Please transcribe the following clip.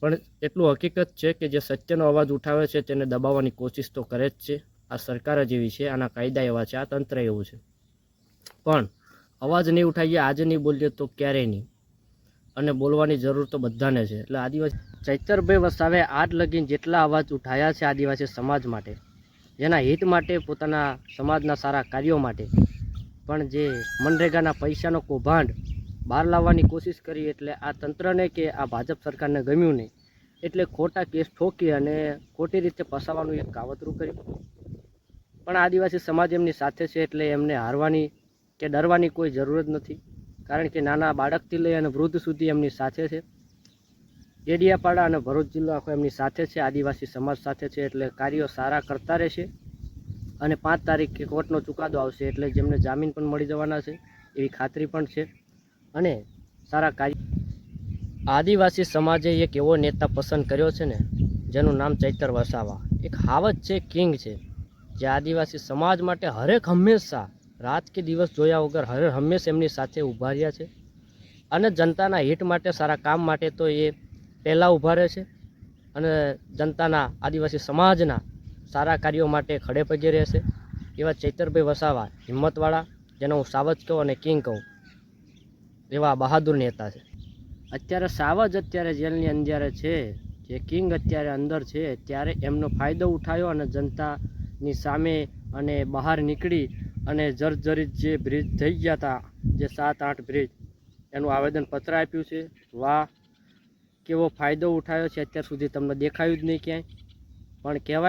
પણ એટલું હકીકત છે કે જે સત્યનો અવાજ ઉઠાવે છે તેને દબાવવાની કોશિશ તો કરે જ છે. આ સરકાર જ એવી છે, આના કાયદા એવા છે, આ તંત્ર એવું છે. પણ અવાજ નહીં ઉઠાવીએ, આજે નહીં બોલીએ તો ક્યારેય નહીં? અને બોલવાની જરૂર તો બધાને છે. એટલે આદિવાસી ચૈતરભાઈ વસાવે આજ લગીન જેટલા અવાજ ઉઠાયા છે આદિવાસી સમાજ માટે, જેના હિત માટે, પોતાના સમાજના સારા કાર્યો માટે, પણ જે મનરેગાના પૈસાનો કૌભાંડ બહાર લાવવાની કોશિશ કરી એટલે આ તંત્રને કે આ ભાજપ સરકારને ગમ્યું નહીં. એટલે ખોટા કેસ ઠોકી અને ખોટી રીતે ફસાવાનું એક કાવતરું કર્યું. પણ આદિવાસી સમાજ એમની સાથે છે એટલે એમને હારવાની કે ડરવાની કોઈ જરૂર જ નથી. કારણ કે નાના બાળકથી લઈ અને વૃદ્ધ સુધી એમની સાથે છે. ડેડિયાપાડા અને ભરૂચ જિલ્લો આખો એમની સાથે છે. આદિવાસી સમાજ સાથે છે એટલે કાર્યો સારા કરતા રહેશે. અને પાંચ તારીખે કોર્ટનો ચુકાદો આવશે એટલે જેમને જામીન પણ મળી જવાના છે, એવી ખાતરી પણ છે. અને સારા કાર્ય આદિવાસી સમાજે એક એવો નેતા પસંદ કર્યો છે ને, જેનું નામ ચૈતર વસાવા. એક હાવત છે, કિંગ છે, જે આદિવાસી સમાજ માટે હરેક હંમેશા રાત કે દિવસ જોયા વગર હરે હંમેશા એમની સાથે ઊભા રહ્યા છે અને જનતાના હિત માટે, સારા કામ માટે તો એ પહેલાં ઊભા રહે છે અને જનતાના આદિવાસી સમાજના સારા કાર્યો માટે ખડે પગે રહેશે એવા ચૈતરભાઈ વસાવા હિંમતવાળા, જેને હું સાવજ કહું અને કિંગ કહું. એવા બહાદુર નેતા છે. અત્યારે સાવજ અત્યારે જેલની અંદર છે. જે કિંગ અત્યારે અંદર છે, ત્યારે એમનો ફાયદો ઉઠાયો અને જનતાની સામે અને બહાર નીકળી અને જર્જરિત જે બ્રિજ થઈ ગયા હતા, જે સાત આઠ બ્રિજ, એનું આવેદનપત્ર આપ્યું છે. વાહ, કેવો ફાયદો ઉઠાયો છે, અત્યાર સુધી તમને દેખાયું જ નહીં ક્યાંય. પણ કહેવાય